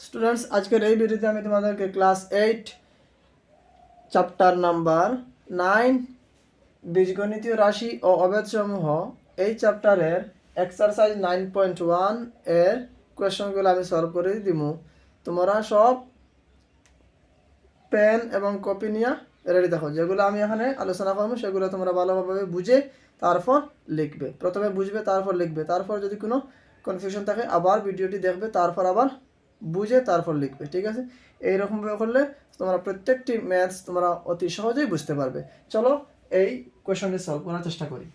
Students আজকের এই ভিডিওতে আমি তোমাদেরকে class eight chapter number nine বীজগণিতীয় রাশি ও অবেদসমূহ এই চ্যাপ্টারের এক্সারসাইজ নাইন পয়েন্ট ওয়ানের কোয়েশনগুলো আমি সলভ করে দিব তোমরা সব পেন এবং কপি নিয়ে রেডি দেখো যেগুলো আমি এখানে আলোচনা করব, সেগুলো তোমরা ভালোভাবে বুঝে তারপর লিখবে। প্রথমে বুঝবে, তারপর লিখবে। তারপর যদি কোনো কনফিউশন থাকে, আবার ভিডিওটি দেখবে, তারপর আবার বুঝে তারপর লিখবে, ঠিক আছে? এইরকমভাবে করলে তোমরা প্রত্যেকটি ম্যাথস তোমরা অতি সহজেই বুঝতে পারবে। চলো এই কোয়েশনটি সলভ করার চেষ্টা করি।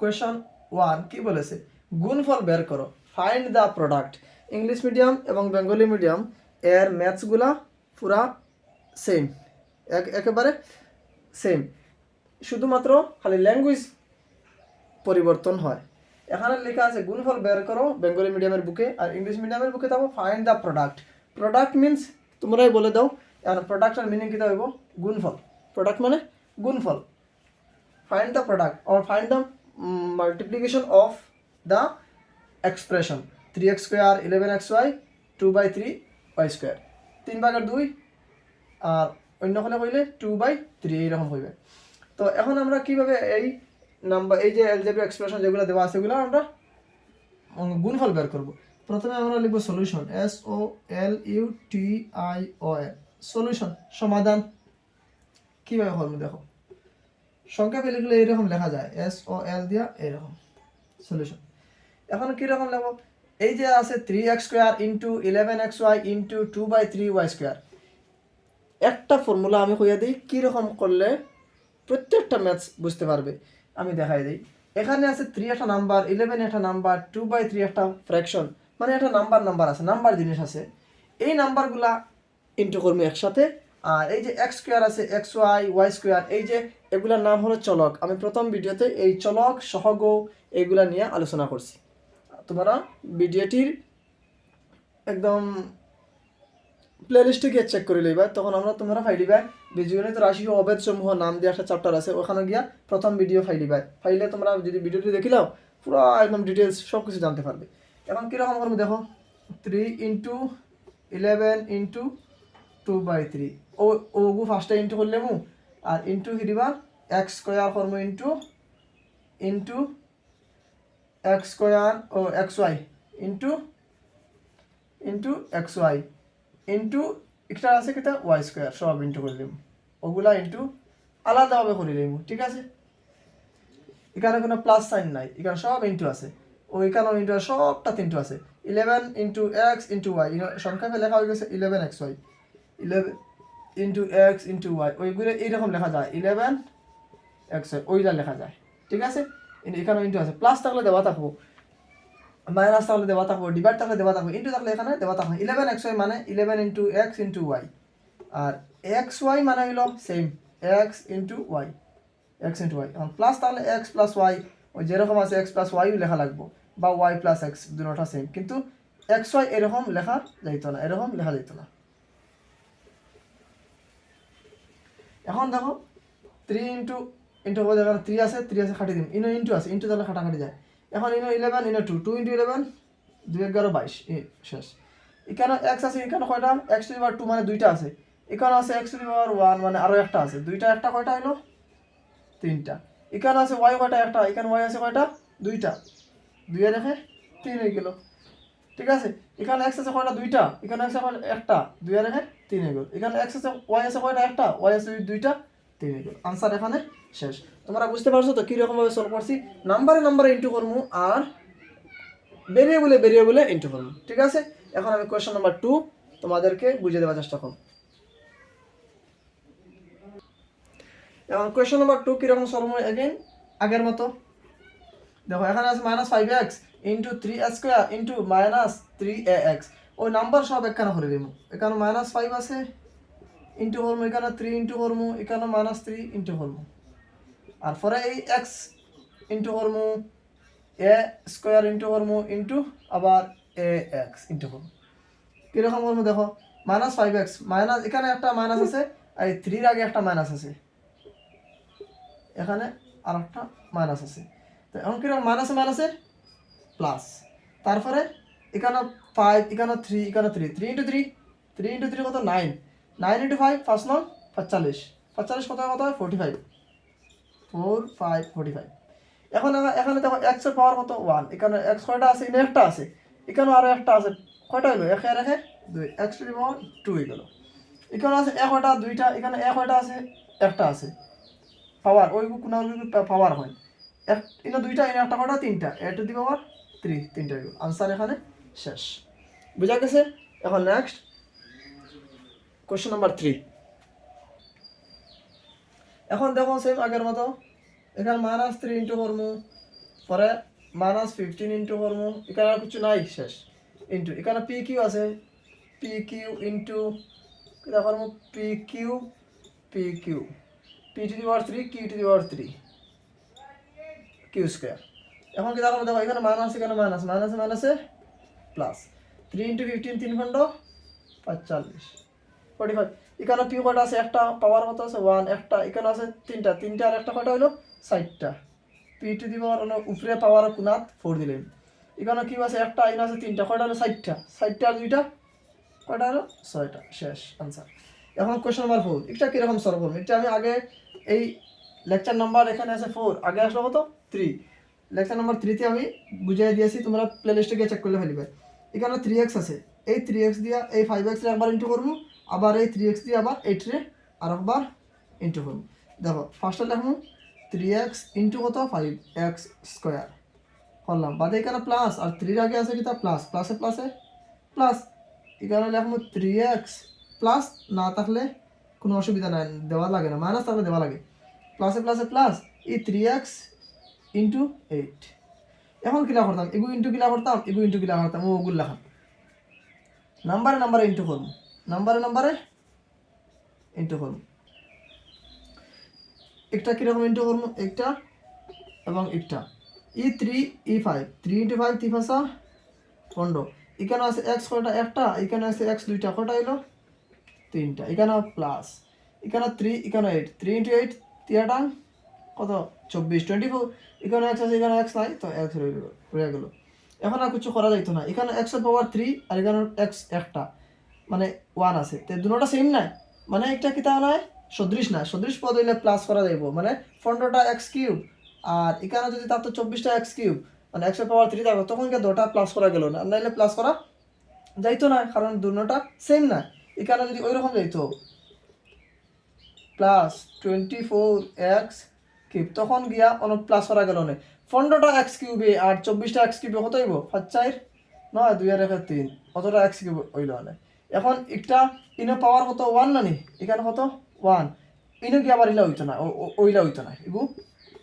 কোয়েশন ওয়ান কি বলেছে? গুণফল বের করো। Find the product English medium এবং বেঙ্গলি মিডিয়াম এর ম্যাথসগুলা পুরা সেম এক, একেবারে সেম শুধুমাত্র খালি ল্যাঙ্গুয়েজ পরিবর্তন হয়। এখানে লেখা আছে গুণফল বের করো বেঙ্গলি মিডিয়ামের বুকে আর ইংলিশ মিডিয়ামের বুকে থাকো find the product product means তোমরাই বলে দাও এখন প্রোডাক্টের মিনিং কী হইব? গুণফল। প্রোডাক্ট মানে গুণফল। find the product or find the mm, multiplication of the expression 3x square 11xy 2 by 3 y square তিন ভাগের দুই আর অন্য হলে কইলে টু বাই থ্রি এইরকম হইবে। তো এখন আমরা কীভাবে এই নাম্বার, এই যে এলজেব্রা এক্সপ্রেশন যেগুলো দেওয়া আছে সেগুলো আমরা গুণফল বের করব। প্রথমে আমরা লিখব solution S O L U T I O N solution সমাধান। কীভাবে করব দেখো। সংখ্যা পেলে গেলে এইরকম লেখা যায় এস ও এল দিয়া এইরকম সলিউশন এখন কীরকম লেখো এই যে আছে three X square into eleven X Y into two by three Y square একটা ফর্মুলা আমি কইয়া দিই, কীরকম করলে প্রত্যেকটা ম্যাথস বুঝতে পারবে। আমি দেখাই দিই। এখানে আছে থ্রি একটা নাম্বার ইলেভেন একটা নাম্বার টু বাই থ্রি একটা ফ্র্যাকশন মানে একটা নাম্বার নাম্বার আছে নাম্বার জিনিস আছে। এই নাম্বারগুলা ইন্টু করব একসাথে। আর এই যে এক্স স্কোয়ার আছে এক্স ওয়াই ওয়াই স্কোয়ার এই যে এগুলার নাম হলো চলক। আমি প্রথম ভিডিওতে এই চলক, সহগ এইগুলা নিয়ে আলোচনা করছি। তোমরা ভিডিওটির একদম প্লেলিস্টে গিয়ে চেক করে লইবা। তখন আমরা তোমরা ফাইলিবা বীজগণিত রাশি ও অবেদ সমূহ, নাম দিয়ে একটা চ্যাপ্টার আছে। ওখানে গিয়া প্রথম ভিডিও ফাইলিবা ফাইলে তোমরা যদি ভিডিওটি দেখিলাও পুরো একদম ডিটেলস সব কিছু জানতে পারবে। এখন কীরকম করব দেখো? Three into eleven into two by three ও, ওগু ফার্স্টে ইন্টু করলে মু। আর ইন্টু দিবা? এক্স স্কোয়ার করব ইন্টু ইন্টু এক্স স্কোয়ার ও x y into into x y into একটা আছে কিতা ওয়াই স্কোয়ার সব ইন্টু করে দিম ওগুলা ইন্টু আলাদাভাবে করে দিম ঠিক আছে? এখানে কোনো প্লাস সাইন নাই, এখানে সব ইন্টু আছে। ও এখানেও ইন্টু সবটা ইন্টু আছে। Eleven into x into y সংখ্যাকে লেখা হয়ে গেছে eleven x y eleven into x into y ওইগুলো এইরকম লেখা যায় ইলেভেন এক্স ওয়াই ওইটা লেখা যায়, ঠিক আছে? এখানে ইন্টু আছে। প্লাস থাকলে দেওয়া থাকব। মাইনাস থাকলে দেওয়া থাকব ডিভাইড থাকলে দেওয়া থাকব ইন্টু থাকলে এখানে দেওয়া থাকব। ইলেভেন এক্স ওয়াই মানে eleven into x into y আর এক্স ওয়াই মানে হইল same x into y x into y এখন প্লাস তাহলে এক্স প্লাস ওয়াই ওই যেরকম আছে এক্স প্লাস ওয়াইও লেখা লাগবো, বা ওয়াই প্লাস এক্স দুটোটা সেম কিন্তু এক্স ওয়াই এরকম লেখা যাইতো না, এরকম লেখা যাইতো না। এখন দেখো থ্রি ইন্টু ইন্টু যেখানে থ্রি আছে থ্রি আছে খাটি দিম। ইনো ইন্টু আছে ইন্টু তাহলে খাটাখাটি যায়। এখন ইনো ইলেভেন ইনো টু টু ইন্টু ইলেভেন দুই এগারো, বাইশ এই শেষ। এখানে এক্স আছে, এখানে কয়টা? এক্স টু পাওয়ার টু মানে দুইটা আছে। এখানে আছে এক্স টু পাওয়ার ওয়ান মানে আরও একটা আছে। দুইটা, একটা কয়টা হলো তিনটা। এখানে আছে ওয়াই কয়টা? একটা। এখানে ওয়াই আছে কয়টা? দুইটা। দুইয়ে দেখে তিন হয়ে গেল। ঠিক আছে? এখানে এক্স আছে কয়টা? দুইটা। এখানে এক্স একটা। দুইয়ে দেখে তিন হয়ে গেল। এখানে এক্স আছে ওয়াই আছে কয়টা? একটা। ওয়াই আছে দুইটা। আনসার এখানে শেষ। তোমরা বুঝতে পারছ তো কীরকমভাবে সলভ করছি? নাম্বারে নাম্বারে ইন্টু করব আর ভেরিয়েবলে ভেরিয়েবলে ইন্টু করব ঠিক আছে? এখন আমি কোয়েশ্চন নাম্বার টু তোমাদেরকে বুঝিয়ে দেওয়ার চেষ্টা করব। এখন কোয়েশ্চন নাম্বার টু কীরকম সলভ হয় এগেইন আগের মতো। দেখো, এখানে আছে minus five x into three square into minus three a x ওই নাম্বার সব এখানে করে দিব এখানে মাইনাস ফাইভ আছে। ইন্টু করব এখানে থ্রি ইন্টু করব এখানে মাইনাস থ্রি ইন্টু করব আর পরে এই এক্স ইন্টু করব এ স্কোয়ার ইন্টু করব ইন্টু আবার এ এক্স ইন্টু করব কীরকম করব দেখো? মাইনাস ফাইভ এক্স মাইনাস এখানে একটা মাইনাস আছে, আর এই থ্রির আগে একটা মাইনাস আছে। এখানে আর একটা মাইনাস আছে। তো এখন কীরকম? মাইনাসে মাইনাসে প্লাস তারপরে এখানে ফাইভ এখানে থ্রি এখানে three three into three three into three কত? নাইন নাইন ইন্টু ফাইভ পাঁচ নং পাঁচচল্লিশ পাঁচচল্লিশ কত কত হয়? Forty five four five forty five এখন এখা- এখানে দেখো এক্সের পাওয়ার কত? ওয়ান এখানে এক্স কয়টা আছে? এখানে একটা আছে। এখানে আরও একটা আছে। কয়টা হলো একে একে দুই। এক্স টু পাওয়ার টু হয়ে গেল। এখানে আছে এক কয়টা দুইটা। এখানে এক কয়টা আছে, একটা আছে। পাওয়ার ওই কোনো পাওয়ার হয়। এক, এখানে দুইটা, এখানে একটা কয়টা? তিনটা। A to the power three তিনটা আনসার এখানে শেষ। বুঝা গেছে? এখন নেক্সট কোশ্চেন নাম্বার থ্রি এখন দেখো সেম আগের মতো। এখানে মাইনাস থ্রি ইন্টু করমু পরে মাইনাস ফিফটিন ইন্টু করমু এখানে আর কিছু নাই, শেষ। ইন্টু এখানে পি কিউ আছে। পি কিউ ইন্টু করমু p q p q p to the power three q to the power three q square এখন কিটা করব দেখো, এখানে মাইনাস এখানে মাইনাস মাইনাসে মাইনাসে প্লাস থ্রি ইন্টু ফিফটিন তিন খণ্ড পাঁচচল্লিশ ফোর্টি ফাইভ এখানে পি কয়টা আছে? একটা পাওয়ার কত আছে? ওয়ান একটা। এখানে আছে তিনটা। তিনটা আর একটা কয়টা হলো? ষাটটা পি টু দি পাওয়ার উপরে পাওয়ার কোনাত ফোর দিলেন এখানে কি আছে একটা, এখানে আছে তিনটা। কয়টা হলো? ষাটটা ষাটটা আর দুইটা? কয়টা হলো? ছয়টা। শেষ আনসার এখন কোয়েশ্চন নাম্বার ফোর এটা কীরকম করব? এটা আমি আগে এই লেকচার নাম্বার এখানে আছে ফোর আগে আসলো কত? থ্রি লেকচার নাম্বার থ্রিতে আমি বুঝিয়ে দিয়েছি, তোমরা প্লে লিস্টে গিয়ে চেক করলে ফেলিবে এখানে থ্রি এক্স আছে। এই থ্রি এক্স দিয়ে এই ফাইভ এক্স একবার ইন্টু করব। আবার এই থ্রি এক্স দিয়ে আবার এইটরে আর একবার ইন্টু করব। দেখো ফার্স্টে লিখব থ্রি এক্স ইন্টু কত? ফাইভ এক্স স্কোয়ার করলাম। বাদে এখানে প্লাস আর থ্রির আগে আছে কিতা প্লাস প্লাসে প্লাসে প্লাস এখানে লিখব থ্রি এক্স প্লাস না থাকলে কোনো অসুবিধা নাই, দেওয়া লাগে না। মাইনাস থাকলে দেওয়া লাগে। প্লাসে প্লাসে প্লাস এই থ্রি এক্স ইন্টু এইট এখন কিলা করতাম? এগু ইন্টু কিলা করতাম? এগু ইন্টু কিলা করতাম? ও ওগুলো লেখাম নাম্বারে নাম্বারে ইন্টু করব। নাম্বারে নাম্বারে? ইন্টু করব। একটা কীরকম ইন্টু করব? একটা এবং একটা। ই থ্রি ই five three into five three ফাঁসা পনেরো। এখানে আছে এক্স কয়টা? একটা। এখানে আছে এক্স দুইটা। কটা এলো? তিনটা। এখানে প্লাস এখানে থ্রি এখানে এইট থ্রি ইন্টু এইট তিনটা। কত? চব্বিশ। টোয়েন্টি ফোর এখানে এক্স আছে, এখানে এক্স নাই। তো এক্স রয়ে গেলো। এখন আর কিছু করা যাইতো না। এখানে এক্সের পাওয়ার থ্রি আর এখানে এক্স একটা। মানে ওয়ান আছে। তো দুটোটা সেম নাই। মানে একটা কি তা নয় সদৃশ না। সদৃশ পদ হইলে প্লাস করা যাইব। মানে পনেরোটা এক্স কিউব আর এখানে যদি থাকতো চব্বিশটা এক্স কিউব মানে এক্সের পাওয়ার থ্রি থাকতো তখন কি দুটা প্লাস করা গেল না। নাইলে প্লাস করা যাইতো না, কারণ দুটোটা সেম না। এখানে যদি ওই রকম যাইতো plus twenty four x cube তখন গিয়া অনেক প্লাস করা গেল না। পনেরোটা এক্স কিউবে আর চব্বিশটা এক্স কিউবে কত হইব? পাঁচ চার, নয়, দুই আর একে তিন। অতটা এক্স কিউব হইল না এখন একটা ইনো পাওয়ার কত? ওয়ান না নি? এখানে কত? ওয়ান ইনো কি আবার ইলা হইতো না। ওইলা হইতো না। এগু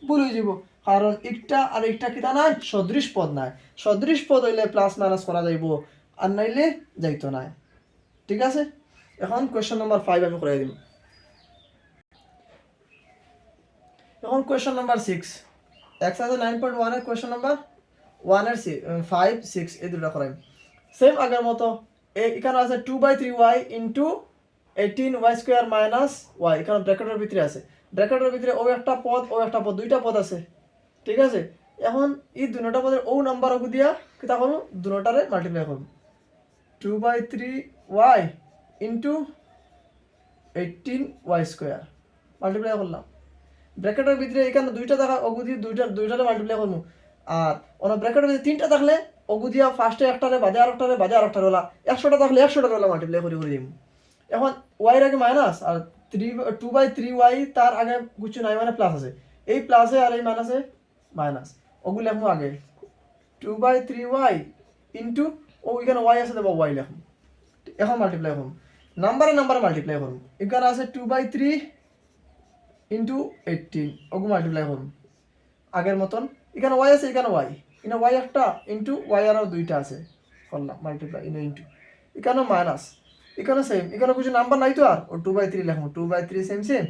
ভুল হয়ে যাব কারণ একটা আর একটা কিতা নাই? সদৃশ পদ নাই। সদৃশ পদ হইলে প্লাস মাইনাস করা যাইব। আর নাইলে যাইতো না। ঠিক আছে? এখন কোয়েশ্চন নাম্বার ফাইভ আমি করে দিম। এখন কোয়েশ্চন নাম্বার সিক্স এক্স আছে নাইন পয়েন্ট ওয়ানের কোয়েশ্চন নাম্বার ওয়ানের ফাইভ সিক্স এই দুটো করাই। সেম আগের মতো এখানে আছে two by three y into eighteen y square minus y এখানে ব্র্যাকেটের ভিতরে আছে। ব্র্যাকেটের ভিতরে ও একটা পদ, ও একটা পদ, দুইটা পদ আছে। ঠিক আছে? এখন এই দুটা পদের ও নাম্বার ওগু দিয়া কিতা করব? দুটারে মাল্টিপ্লাই করব। Two by three y into eighteen y square multiply করলাম। ব্র্যাকেটের ভিতরে এখানে দুইটা থাকা অগুদি দুইটা, দুইটারে মাল্টিপ্লাই করব। আর ওনার ব্র্যাকেটের ভিতরে তিনটা থাকলে অগুদিয়া ফার্স্টে একটারে বাদে আর একটারে বাদে আর একটারে হলা। একশোটা থাকলে একশোটা হলা মাল্টিপ্লাই করে করে দিব এখন ওয়াইয়ের আগে minus R three two by three y তার আগে কিছু নাই মানে প্লাস আছে। এই প্লাসে আর এই মাইনাসে মাইনাস ওগুলো লেখবো আগে। Two by three y into ও এখানে ওয়াই আছে, দেবো ওয়াই লেখুন এখন মাল্টিপ্লাই করুন নাম্বারে নাম্বারে মাল্টিপ্লাই করুন এখানে আছে two by three into eighteen ওগু multiply করুন আগের মতন। এখানে ওয়াই আছে, এখানে ওয়াই এখানে ওয়াই একটা ইন্টু ওয়াই আরও দুইটা আছে। করলাম মাল্টিপ্লাই ইনো ইন্টু এখানেও মাইনাস এখানে সেম এখানে কিছু নাম্বার নাই তো আর। ও two by three লেখবো two by three same same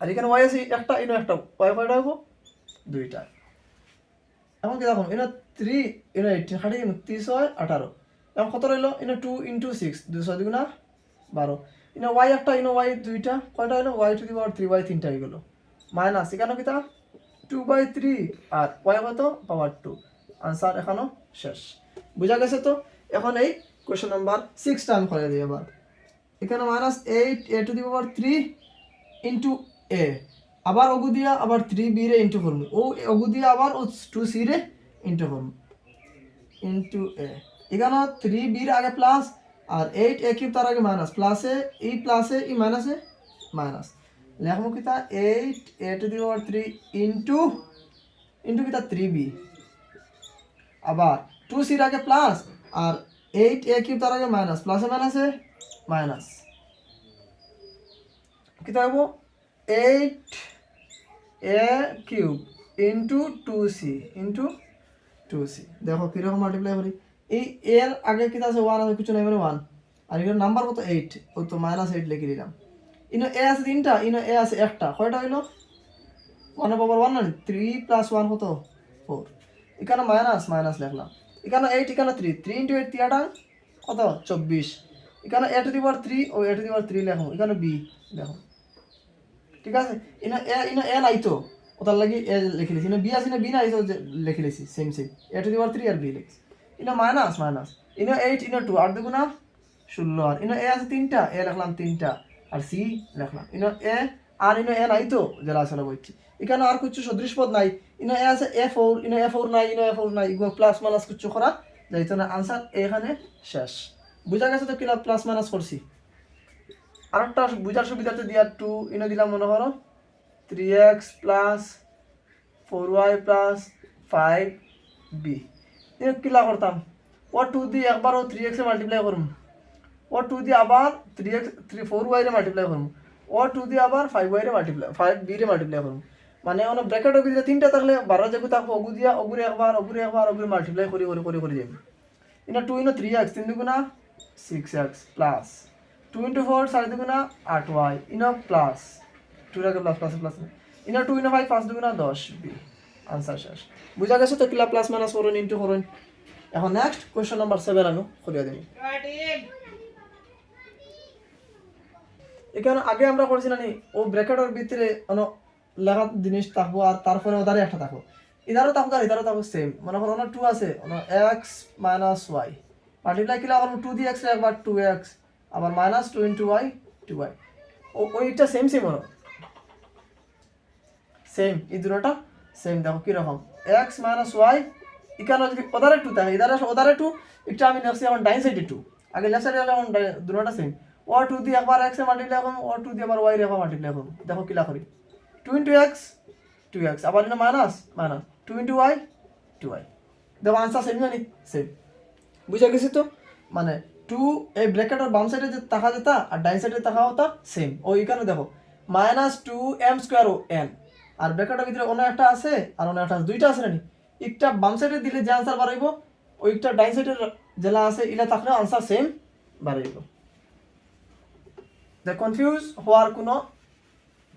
আর এখানে ওয়াই আছে একটা, ইনো একটা ওয়াই কয়টা হব দুইটা। এখন কি দেখুন এনে থ্রি এনে এইটিন খাটি তিরিশ হয় আঠারো। এখন কত রইল? এনে টু ইন্টু সিক্স দুশো দুগুণা বারো। ইনে ওয়াই একটা, ইনো ওয়াই দুইটা, কয়টা হলো y to the power three y তিনটা হয়ে গেলো। মাইনাস এখানে কিতা টু বাই থ্রি আর ওয়াই কত? পাওয়ার টু আনসার এখানেও শেষ। বুঝা গেছে তো? এখন এই কোয়েশ্চেন নাম্বার সিক্সটা আমি করে দিই এবার। এখানে minus eight a to the power three into a আবার অগু দিয়া আবার থ্রি বি রে ইন্টু করব। ও অগু দিয়া আবার ও টু সি রে ইন্টু করব। ইন্টু এ এখানে থ্রি বির আগে প্লাস আর এইট এ কিউব তার আগে মাইনাস প্লাসে ই প্লাসে ই মাইনাসে মাইনাস লেখবো কিতা eight a to the power three into into কিতা থ্রি বি আবার টু সির আগে প্লাস আর এইট এ কিউব তার আগে মাইনাস প্লাসে মাইনাসে মাইনাস কিতা হব? Eight a cube into two c into two c দেখো কীরকম মাল্টিপ্লাই করি। এই এর আগে কিতা আছে? ওয়ান আছে, কিছু নাই মানে ওয়ান আর এর নাম্বার কত? এইট ও তো মাইনাস এইট লিখে দিলাম। ইনো এ আছে তিনটা, ইনো এ আছে একটা। কয়টা হইল? ওয়ান পাওয়ার ওয়ান না থ্রি প্লাস ওয়ান কত? ফোর এখানে মাইনাস মাইনাস লিখলাম। এখানে এইট এখানে থ্রি থ্রি ইন্টু এইট তিয়াটা কত? চব্বিশ। এখানে a to the power three O a to the power three লেখো। এখানে বি লেখো। ঠিক আছে? ইনো এ ইনো এ নাই তো? ওটার লাগি এ লিখে লিখি ইনো বি আছে না বি নাই তো লিখে লিখছি same same a to the power three R b লিখছি। ইনো মাইনাস মাইনাস ইনো এইট ইনো টু আর দুগুণা ষোলো। আর ইনো এ আছে তিনটা, এ লিখলাম তিনটা। আর সি লিখলাম ইনো এ, আর ইনো এ নাই তো যারা আসলে বলছি এখানে আর কিছু সদৃশ পদ নাই। ইনো এ আছে এ ফোর, ইনো এ ফোর নাই, ইনো এ ফোর নাই, ইগো প্লাস মাইনাস কিছু করা যাইতো না। আনসার এখানে শেষ। বুঝা গেছে তো কিলা প্লাস মাইনাস করছি? আরেকটা বুঝার সুবিধাতে দিয়া টু ইনো দিলাম মনে করো three x plus four y plus five b কিলা করতাম? ও টু দিয়ে একবার ও থ্রি এক্সে মাল্টিপ্লাই করুম। ও টু দিয়ে আবার থ্রি এক্স থ্রি ফোর ওয়াইরে মাল্টিপ্লাই করুম ও টু দিয়ে আবার ফাইভ ওয়াইরে মাল্টিপ্লাই ফাইভ বি রে মাল্টিপ্লাই করুম মানে অনেক ব্র্যাকেট অগু দিয়ে তিনটা থাকলে বারো যাব থাকব, অগু দিয়া, অগুরে একবার অগুরে একবার, অগুরে মাল্টিপ্লাই করে করে করে করে যাবে। ইনো টু ইনো থ্রি এক্স তিন দুগুণা six x plus two into four সাড়ে দুগুণা আট ওয়াই ইনো প্লাস টু আগে প্লাস প্লাস প্লাস ইনো টু ইনো ফাইভ পাঁচ দুগুণা দশ বি আনসার শেষ। বুঝা গেছে তো কিলা প্লাস মাইনাস করুন ইন্টু করুন। এখন নেক্সট কোয়েশ্চন নাম্বার সেভেন আমি করিয়া দিই এখানে আগে আমরা করছি না, ও ব্র্যাকেটের ভিতরে অন লেখা জিনিস থাকব আর তারপরে ওদারে একটা থাকব। ইধারও থাকব আর ইধারও থাকব সেম মনে করো টু আছে এক্স মাইনাস ওয়াই মাল্টিপ্লাই কিলা করব টু দি এক্স একবার টু এক্স আবার minus two into y two y ও ওইটা সেম সেম হলো সেম এই দুটোটা সেম দেখো কীরকম এক্স মাইনাস ওয়াই এখানে যদি ওদারে টু থাকে ইধারে ওদারে টু একটা আমি নেক্সট এখন ডাইন সাইডে টু। আগে লেফট সাইডে এখন দুটোটা সেম ও টু দিয়ে একবার এক্সে মাল্টিপ্লাই করুন ও টু দিয়ে আবার ওয়াই একবার মাল্টিপ্লাই করুন দেখো কিলা করি। Two into x two x আবার এটা minus minus two into y two y দেখো আনসার সেম জানি? সেম বুঝা গেছি তো? মানে টু এই ব্র্যাকেটের বাম সাইডে যে তাকা যেতা, আর ডাইন সাইডে তাকা হতা সেম ও এখানে দেখো মাইনাস টু এম স্কোয়ার ও এন আর ব্র্যাকেটের ভিতরে অন্য একটা আছে, আর অন্য একটা আছে। দুইটা আছে নানি একটা বাম সাইডে দিলে যে আনসার বাড়াইব, ওইটা ডাইন সাইডের জেলা আছে ইলা থাকলে আনসার সেম বাড়াইব। যে কনফিউজ হওয়ার কোনো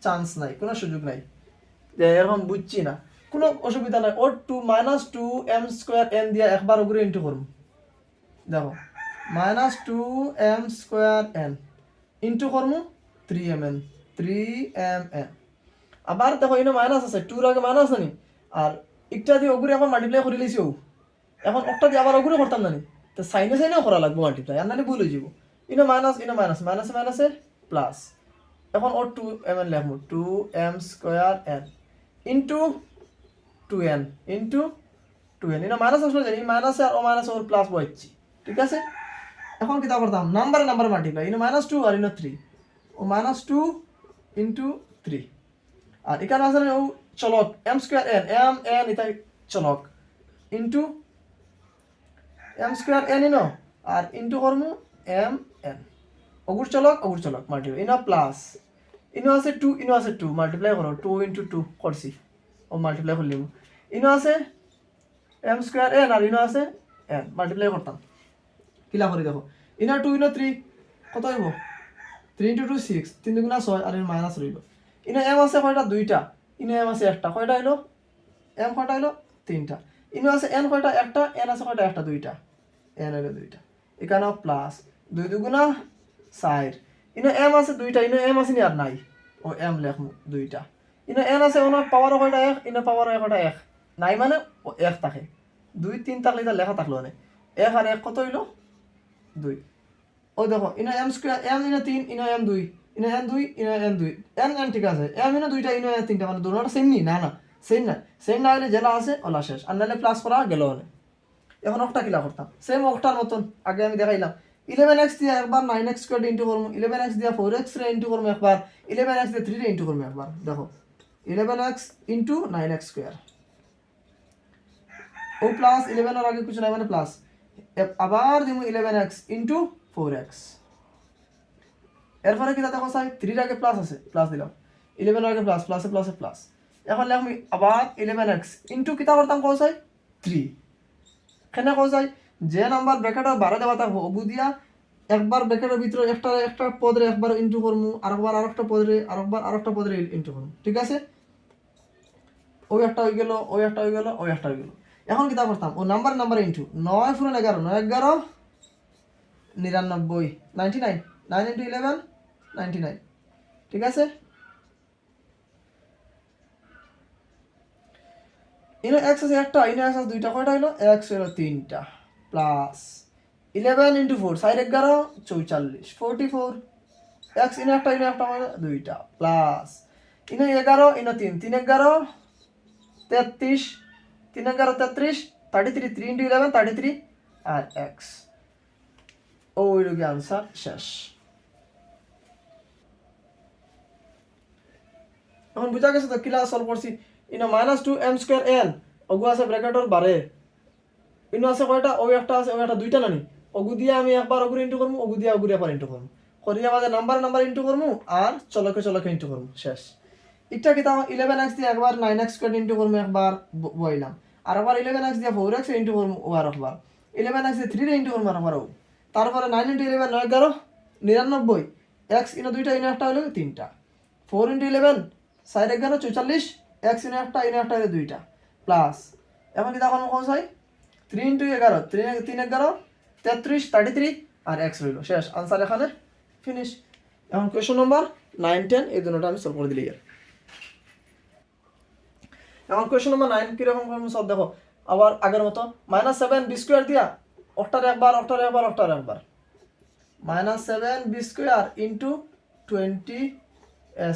চান্স নাই, কোনো সুযোগ নাই। যে এরকম বুঝছি না। কোনো অসুবিধা নাই। ওর two minus two m square n দিয়ে একবার ওগুলো ইন্টু করুন দেখো minus two m square n into করমু three m n three m n আবার দেখো, এনে মাইনাস আছে। টুর আগে মাইনাস জানি আর একটা দিয়ে ওগুলো এখন মাল্টিপ্লাই করে লিছি ও। এখন একটা দিয়ে আবার ওগুলো করতাম জানি। তো সাইনে সাইনেও করা লাগবে মাল্টিপ্লাই আর নানি ভুল হয়ে যাব। ইনো মাইনাস ইনো মাইনাস মাইনাসে মাইনাসে প্লাস এখন ওর two m n লেখবো two m square n into two n into two n ইনো মাইনাস আসলে জানি মাইনাসে আর ও মাইনাসে ওর প্লাস বইছি, ঠিক আছে? এখন কিতা করতাম নাম্বারে নাম্বার মাল্টিপ্লাই ইনো মাইনাস টু আর ইনো থ্রি ও মাইনাস টু ইন্টু থ্রি আর এখানে না ও চলক m square n m n এটা চলক। ইন্টু এম স্কোয়ার এন ইনো, আর ইন্টু করমু এম এন অগুর চলক অগুর চলক মাল্টিপ্লাই ইনো প্লাস ইনো আছে টু ইনো আছে টু মাল্টিপ্লাই করো টু ইন্টু টু করছি ও মাল্টিপ্লাই করলিম ইনো আছে এম স্কোয়ার এন আর ইনো আছে এন মাল্টিপ্লাই করতাম কিলা করে দেখো? ইনো টু ইনো থ্রি কত হইব থ্রি ইন্টু টু সিক্স তিন দুগুণা ছয় আর মাইনাস রইল ইনো এম আছে কয়টা? দুইটা। ইনো এম আছে একটা। কয়টা হইল এম কয়টা হইল তিনটা। ইনো আছে এন কয়টা? একটা। এন আছে কয়টা? একটা, দুইটা। এন হইল দুইটা। এখানেও প্লাস দুই দুগুণা চার ইনো এম আছে দুইটা, ইনো এম আছে নি আর নাই। ও এম লেখমু দুইটা। ইনো এন আছে ওনার পাওয়ারও কয়টা এক, ইনো পাওয়ারও একটা এক। নাই মানে ও এক থাকে। দুই, তিন থাকলে এটা লেখা থাকল মানে এক আর এক কত হইল দুই। ও দেখো, ইনো এম স্কোয়ার এম ইনো তিন, ইনো এম দুই। ইনো এন দুই, ইনো এন দুই। এন এন ঠিক আছে। এম ইনো দুইটা, ইনো এন তিনটা মানে দুটোটা সেম নি? না না। সেম না সেম না হলে জেলা আছে ওলা শেষ। আর নাহলে প্লাস করা গেল এখন একটা কিলা করতাম সেম একটার মতন। আগে আমি দেখাইলাম ইলেভেন এক্স দিয়ে একবার নাইন এক্স স্কোয়ার ইন্টু করব ইলেভেন এক্স দিয়ে ফোর এক্স রে ইন্টু করব একবার ইলেভেন এক্স দিয়ে থ্রি রে ইন্টু করব একবার, দেখো। Eleven x into nine x square ও প্লাস ইলেভেনের আগে কিছু নাই মানে প্লাস আবার দিব eleven x into four x এরপরে কি দেখো সাই থ্রির আগে প্লাস আছে প্লাস দিলাম। ইলেভেনের আগে প্লাস প্লাসে প্লাসে প্লাস এখন আমি আবার ইলেভেন এক্স ইন্টু কিতা করতাম কো চাই থ্রি এখানে কো চাই যে নাম্বার ব্র্যাকেটের বারে দেওয়া থাকব ওগু দিয়া একবার ব্র্যাকেটের ভিতরে একটা একটা পদরে একবার ইন্টু করমু আরেকবার আরেকটা পদরে আরেকবার আরেকটা পদরে ইন্টু করমু ঠিক আছে? ওই একটা হয়ে গেল ওই একটা হয়ে গেল ওই একটা হয়ে গেল। এখন কিতা করতাম ও নাম্বার নাম্বার ইন্টু নয় ফুরন এগারো নয় এগারো নিরানব্বই ninety nine nine into eleven ninety nine ঠিক আছে? ইনো এক্স আছে একটা, ইনো এক্স আছে দুইটা। কয়টা হইল? এক্স হইল তিনটা। Plus eleven into four, side এগারো, চৌচল্লিশ, ফোরটি ফোর। এক্স ইনো একটা ইনো একটা মানে দুইটা। প্লাস ইনো এগারো, ইনো তিন তিন এগারো, তেত্রিশ, তিন এগারো, তেত্রিশ thirty three three into eleven thirty three আর এক্স ওই রোগী আনসার শেষ। এখন বুঝা গেছে তো কিলা সলভ করছি? ইনো minus two m square n ওগু আছে ব্র্যাকেটর বারে। ইনো আছে কয়টা? ও একটা আছে, ও একটা দুইটা নানি। ওগু দিয়ে আমি একবার ওগুলো ইন্টু করব ওগু দিয়ে ওগুলো একবার ইন্টু করব করিয়া বাদে নাম্বার নাম্বার ইন্টু করব আর চলকে চলকে ইন্টু করব শেষ। এটা কি তাও ইলেভেন এক্স দিয়ে একবার নাইন এক্স স্কোয়ার ইন্টু করব একবার বইলাম। আর আবার ইলেভেন এক্স দিয়ে ফোর এক্স ইন্টু করব ও আর একবার। ইলেভেন এক্স দিয়ে থ্রি ইন্টু করব আর একবার তারপরে নাইন ইন্টু ইলেভেন নয় এগারো, নিরানব্বই। এক্স ইনো দুইটা ইনো একটা হলে তিনটা। ফোর ইন্টু ইলেভেন সাইড এগারো চৌচল্লিশ এক্স ইনো একটা ইনো একটা হলো দুইটা। প্লাস এখন কি তখন কোন সাই থ্রি ইন্টু এগারো, তিন তিন এগারো, তেত্রিশ থার্টি থ্রি আর এক্স রইল। শেষ আনসার এখানে ফিনিশ এখন কোয়েশন নম্বর নাইন টেন এই দুটোটা আমি সলভ করে দিলি এখন কোয়েশন নম্বর নাইন কীরকম সব দেখো, আবার আগের মতো মাইনাস সেভেন বি স্কোয়ার দিয়া অক্টার একবার অক্টার একবার অক্টার একবার। Minus seven b square into twenty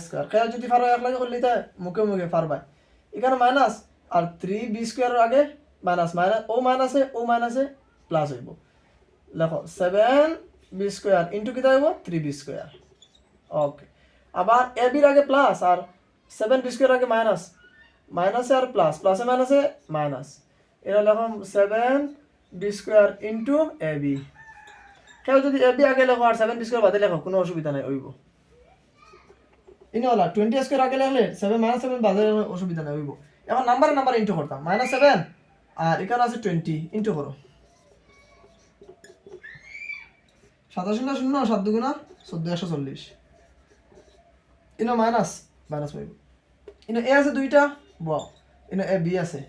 square খেয়াল যদি ফারো এক লাগে করলি তাই মুখে মুখে ফারবাই। এখানে মাইনাস আর থ্রি বি স্কোয়ারের আগে মাইনাস মাইনাস, ও মাইনাসে ও মাইনাসে প্লাস হইব। লেখো সেভেন বি স্কোয়ার ইন্টু কিতা হইব? থ্রি বি স্কোয়ার ওকে আবার এ বির আগে প্লাস আর সেভেন বি স্কোয়ার আগে মাইনাস মাইনাসে আর প্লাস প্লাসে মাইনাসে মাইনাস এটা লেখো seven b square into a b কেউ যদি এ বি আগে লেখো আর সেভেন বি স্কোয়ার বাদে লেখো, কোনো অসুবিধা নাই, হইব। ইনি হলা টোয়েন্টি স্কোয়ার আগে লেখলে সেভেন মাইনাস সেভেন বাদে অসুবিধা নাই, হইব। এখন নাম্বারে নাম্বার ইন্টু করতাম। মাইনাস সেভেন আর এখানে আছে টোয়েন্টি ইন্টু করো। সাতাশ শূন্য শূন্য, সাত দুগুণা চোদ্দ, একশো চল্লিশ। ইনো মাইনাস মাইনাস পাইব। ইনো এ আছে দুইটা ব ইনো এ বি আছে,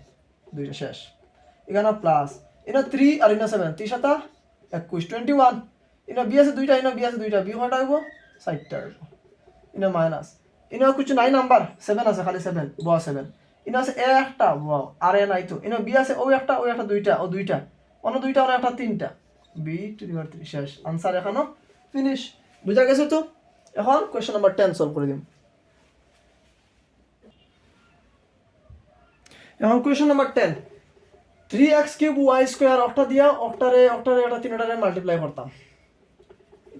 দুইটা শেষ। এখানে প্লাস ইনো থ্রি আর ইনো সেভেন ত্রিশ সাতা একুশ টোয়েন্টি ওয়ান ইনো বি আছে দুইটা, ইনো বি আছে দুইটা, বি কয়টা হইব ষাটটা হইব ইনো মাইনাস ইনো কিছু নাই নাম্বার সেভেন আছে, খালি সেভেন ব সেভেন ইনো আছে এ একটা আর এ নাই তো। ইনো বি আছে, ও একটা ও একটা দুইটা, ও দুইটা। অন্য দুইটা অন্য একটা তিনটা। বি টু দি থ্রি শেষ। আনসার এখনও ফিনিশ বুঝা গেছে তো? এখন কোয়েশ্চেন নাম্বার টেন সলভ করে দিম। এখন question number ten three x cube y square octa দিয়া অক্টারে অক্টারে একটা তিনটারে মাল্টিপ্লাই করতাম।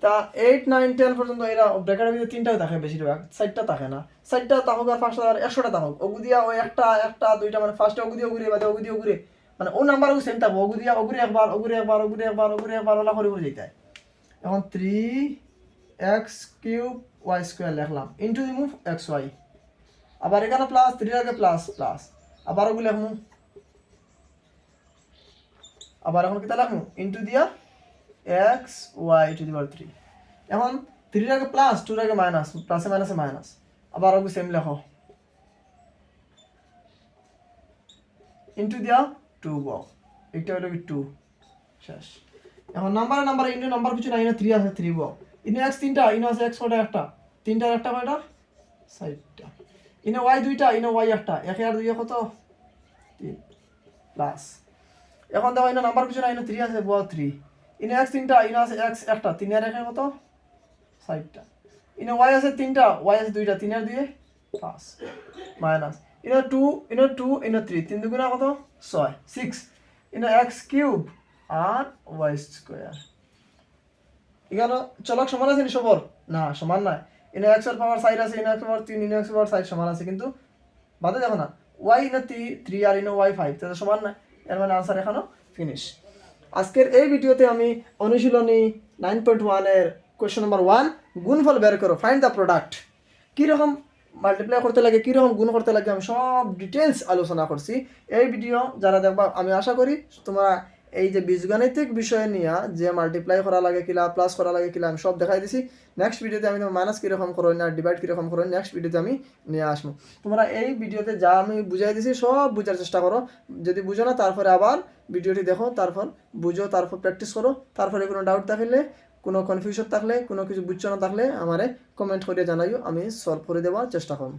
তা এইট নাইন টেন পর্যন্ত এরা ব্রেকারের ভিতরে তিনটাই থাকে বেশিরভাগ সাইডটা থাকে না। সাইডটা তাহক আর ফার্স্ট আর একশোটা তাহক। ওগু দিয়া ওই একটা একটা, দুইটা মানে ফার্স্টে ওগু দিয়ে ঘুরে বাদে ওগু দিয়ে ঘুরে মানে ও নাম্বার ওগু সেম থাকব ওগু দিয়া ওগুরে একবার ওগুরে একবার ওগুরে একবার ওগুরে একবার, ওলা করে করে যেতে। এখন three x cube y square লিখলাম। ইন্টু দিমু এক্স ওয়াই আবার এখানে প্লাস থ্রি আগে প্লাস প্লাস আবার ওগুলো লিখমু আবার এখন কিতা লিখমু ইন্টু দিয়া x y to the power three এখন থ্রির আগে প্লাস টুর আগে মাইনাস প্লাসে মাইনাসে মাইনাস আবার ওগুলো সেম লেখো। ইন্টু দিয়া টু ব একটা হলো টু শেষ। এখন নাম্বারে নাম্বারে ইন্টু নাম্বার কিছু না থ্রি আছে থ্রি ব ইনো এক্স তিনটা ইনো আছে এক্স কয়টা একটা তিনটার একটা কয়টা? সাইডটা ইনো ওয়াই দুইটা ইনো ওয়াই একটা। একে আর দুই কত? তিন। প্লাস এখন দেখো ইনো নাম্বার কিছু না থ্রি আছে বুয়া থ্রি ইনো এক্স তিনটা ইনো আছে এক্স একটা তিন আর একে কত ষাটটা। ইনো ওয়াই আছে তিনটা ওয়াই আছে দুইটা তিন আর দুই পাঁচ, minus. Into two into two into three তিন দুগুণা কত? ছয় সিক্স ইনো এক্স কিউব আর ওয়াই স্কোয়ার এখানে চলক সমান আছে নি সবর না, সমান নয় ইনো এক্স পাওয়ার সাইড আছে ইনো এক্স পাওয়ার তিন ইনো এক্স পাওয়ার সাইড সমান আছে। কিন্তু বাদে দেখো না ওয়াই ইনো থ্রি থ্রি আর ইনো ওয়াই ফাইভ তাহলে সমান নয় এর মানে আনসার এখনও ফিনিশ আজকের এই ভিডিওতে আমি অনুশীলনী নাইন পয়েন্ট ওয়ানের কোয়েশ্চন নাম্বার ওয়ান গুণফল বের করো ফাইন্ড দ্য প্রোডাক্ট কীরকম মাল্টিপ্লাই করতে লাগে, কীরকম গুণ করতে লাগে, আমি সব ডিটেলস আলোচনা করছি। এই ভিডিও যারা দেখবা, আমি আশা করি তোমরা এই যে বীজগণিতিক বিষয় নিয়ে যে মাল্টিপ্লাই করা লাগে কিলা প্লাস করা লাগে কিলা, আমি সব দেখাই দিছি। নেক্সট ভিডিওতে আমি তোমার মাইনাস কীরকম করো না ডিভাইড কীরকম করো নেক্সট ভিডিওতে আমি নিয়ে আসব। তোমরা এই ভিডিওতে যা আমি বুঝাই দিছি, সব বোঝার চেষ্টা করো। যদি বুঝো না, তারপরে আবার ভিডিওটি দেখো, তারপর বুঝো, তারপর প্র্যাকটিস করো। তারপরে কোনো ডাউট থাকলে, কোনো কনফিউশন থাকলে, কোনো কিছু বুঝছ না থাকলে, আমারে কমেন্ট করে জানাইও, আমি সলভ করে দেওয়ার চেষ্টা করব।